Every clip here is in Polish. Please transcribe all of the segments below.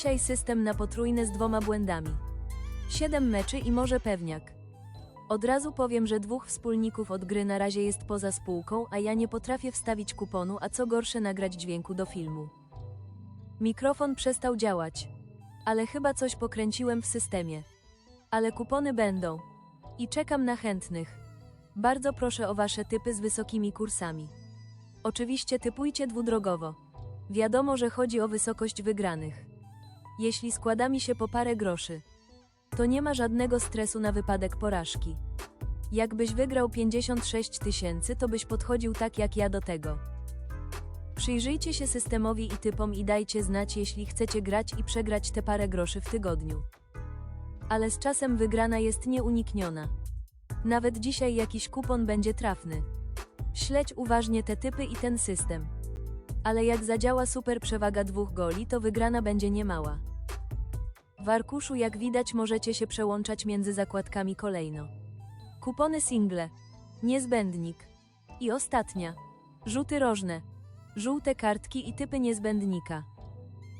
Dzisiaj system na potrójne z dwoma błędami. 7 meczy i może pewniak. Od razu powiem, że dwóch wspólników od gry na razie jest poza spółką, a ja nie potrafię wstawić kuponu, a co gorsze nagrać dźwięku do filmu. Mikrofon przestał działać. Ale chyba coś pokręciłem w systemie. Ale kupony będą. I czekam na chętnych. Bardzo proszę o wasze typy z wysokimi kursami. Oczywiście typujcie dwudrogowo. Wiadomo, że chodzi o wysokość wygranych. Jeśli składa mi się po parę groszy, to nie ma żadnego stresu na wypadek porażki. Jakbyś wygrał 56 tysięcy, to byś podchodził tak jak ja do tego. Przyjrzyjcie się systemowi i typom i dajcie znać, jeśli chcecie grać i przegrać te parę groszy w tygodniu. Ale z czasem wygrana jest nieunikniona. Nawet dzisiaj jakiś kupon będzie trafny. Śledź uważnie te typy i ten system. Ale jak zadziała super przewaga dwóch goli, to wygrana będzie niemała. W arkuszu jak widać możecie się przełączać między zakładkami kolejno. Kupony single. Niezbędnik. I ostatnia. Rzuty rożne. Żółte kartki i typy niezbędnika.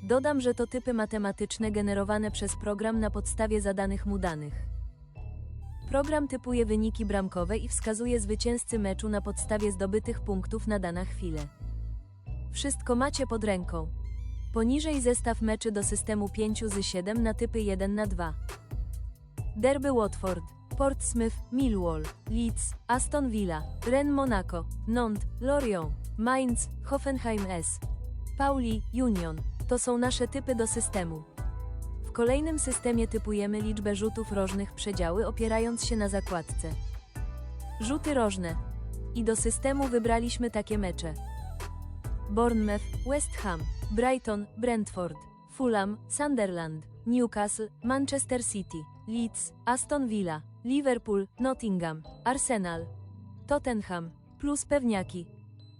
Dodam, że to typy matematyczne generowane przez program na podstawie zadanych mu danych. Program typuje wyniki bramkowe i wskazuje zwycięzcy meczu na podstawie zdobytych punktów na dana chwilę. Wszystko macie pod ręką. Poniżej zestaw meczy do systemu 5 z 7 na typy 1 na 2. Derby Watford, Portsmouth, Millwall, Leeds, Aston Villa, Rennes Monaco, Nantes, Lorient, Mainz, Hoffenheim S. Pauli, Union. To są nasze typy do systemu. W kolejnym systemie typujemy liczbę rzutów rożnych przedziały opierając się na zakładce. Rzuty rożne. I do systemu wybraliśmy takie mecze. Bournemouth, West Ham, Brighton, Brentford, Fulham, Sunderland, Newcastle, Manchester City, Leeds, Aston Villa, Liverpool, Nottingham, Arsenal, Tottenham, plus pewniaki.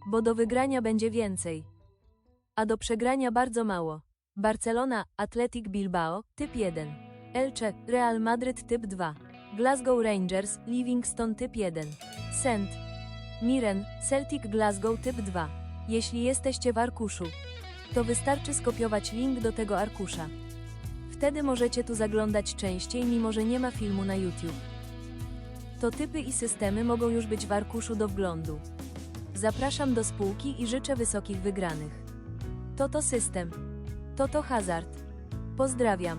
Bo do wygrania będzie więcej. A do przegrania bardzo mało. Barcelona, Athletic Bilbao, typ 1. Elche, Real Madryt typ 2. Glasgow Rangers, Livingston typ 1. St. Mirren, Celtic Glasgow typ 2. Jeśli jesteście w arkuszu, to wystarczy skopiować link do tego arkusza. Wtedy możecie tu zaglądać częściej, mimo że nie ma filmu na YouTube. To typy i systemy mogą już być w arkuszu do wglądu. Zapraszam do spółki i życzę wysokich wygranych. To to system. To to hazard. Pozdrawiam.